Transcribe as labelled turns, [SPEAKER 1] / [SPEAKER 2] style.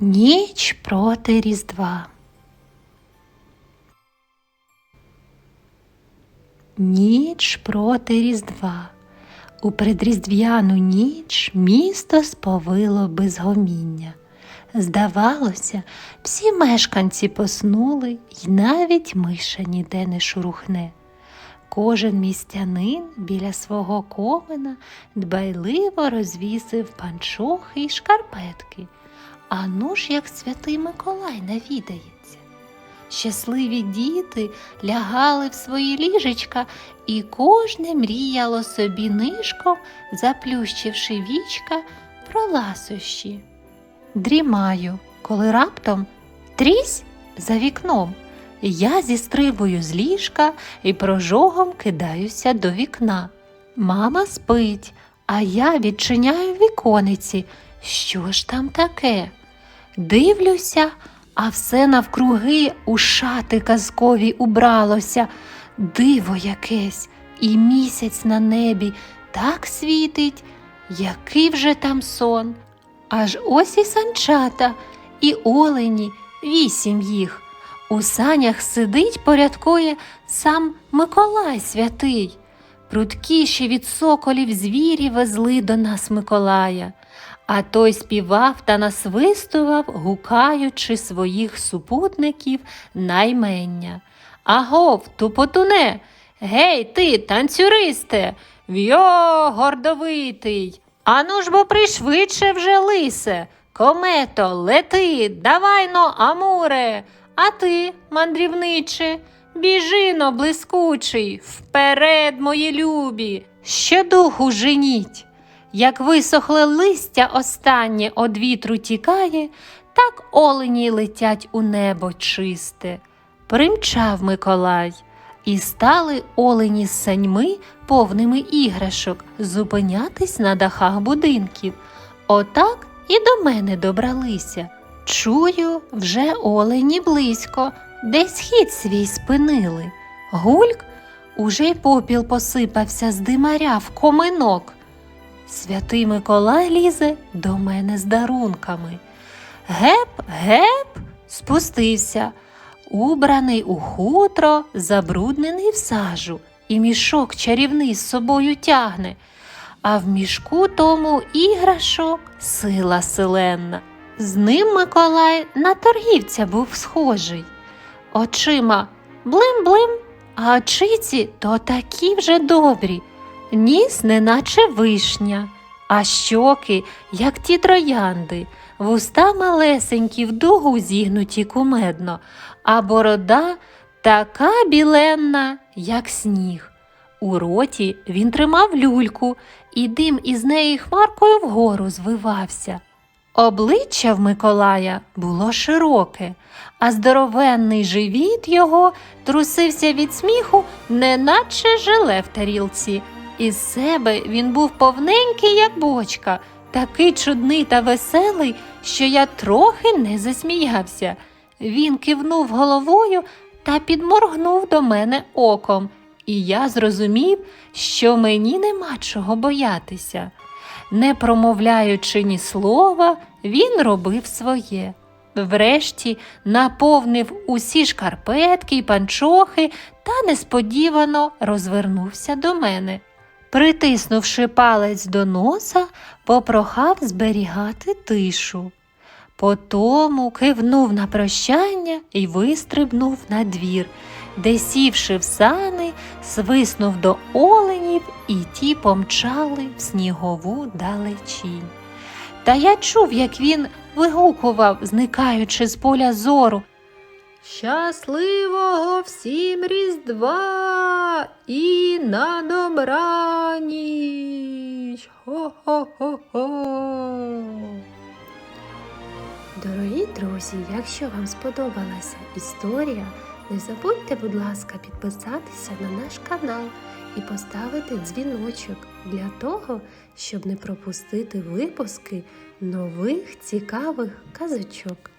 [SPEAKER 1] Ніч проти Різдва. Ніч проти Різдва. У предріздвяну ніч місто сповило безгоміння. Здавалося, всі мешканці поснули, й навіть миша ніде не шурухне. Кожен містянин біля свого комина дбайливо розвісив панчохи й шкарпетки. А ну ж, як святий Миколай навідається. Щасливі діти лягали в свої ліжечка, і кожне мріяло собі нишком, заплющивши вічка про ласощі. Дрімаю, коли раптом трісь за вікном. Я зістрибую з ліжка і прожогом кидаюся до вікна. Мама спить, а я відчиняю вікониці. Що ж там таке? Дивлюся, а все навкруги у шати казкові убралося, диво якесь, і місяць на небі так світить, який вже там сон. Аж ось і санчата, і олені, вісім їх. У санях сидить, порядкує сам Миколай святий. Прудкіші від соколів звірі везли до нас Миколая, а той співав та насвистував, гукаючи своїх супутників наймення. Агов, тупотуне, гей ти, танцюристе, вйо, гордовитий. Ану ж бо пришвидше вже лисе. Комето, лети, давай но, Амуре, а ти, мандрівниче, біжино, блискучий, вперед, мої любі, ще духу женіть. Як висохле листя останнє од вітру тікає, так олені летять у небо чисте. Примчав Миколай, і стали олені з саньми, повними іграшок, зупинятись на дахах будинків. Отак і до мене добралися. Чую, вже олені близько, десь хід свій спинили. Гульк уже й попіл посипався з димаря в коминок. Святий Миколай лізе до мене з дарунками. Геп, геп, спустився, убраний у хутро, забруднений в сажу, і мішок чарівний з собою тягне, а в мішку тому іграшок сила селенна. З ним Миколай на торгівця був схожий. Очима блим-блим, а очиці то такі вже добрі, ніс неначе вишня, а щоки, як ті троянди, вуста малесенькі в дугу зігнуті кумедно, а борода така біленна, як сніг. У роті він тримав люльку, і дим із неї хмаркою вгору звивався. Обличчя в Миколая було широке, а здоровенний живіт його трусився від сміху, неначе желе в тарілці. Із себе він був повненький, як бочка, такий чудний та веселий, що я трохи не засміявся. Він кивнув головою та підморгнув до мене оком, і я зрозумів, що мені нема чого боятися. Не промовляючи ні слова, він робив своє. Врешті наповнив усі шкарпетки й панчохи та несподівано розвернувся до мене. Притиснувши палець до носа, попрохав зберігати тишу. Потому кивнув на прощання і вистрибнув на двір, де, сівши в сани, свиснув до оленів, і ті помчали в снігову далечінь. Та я чув, як він вигукував, зникаючи з поля зору. Щасливого всім Різдва і на добраніч. Хо-хо-хо-хо. Дорогі друзі, якщо вам сподобалася історія, не забудьте, будь ласка, підписатися на наш канал і поставити дзвіночок для того, щоб не пропустити випуски нових цікавих казочок.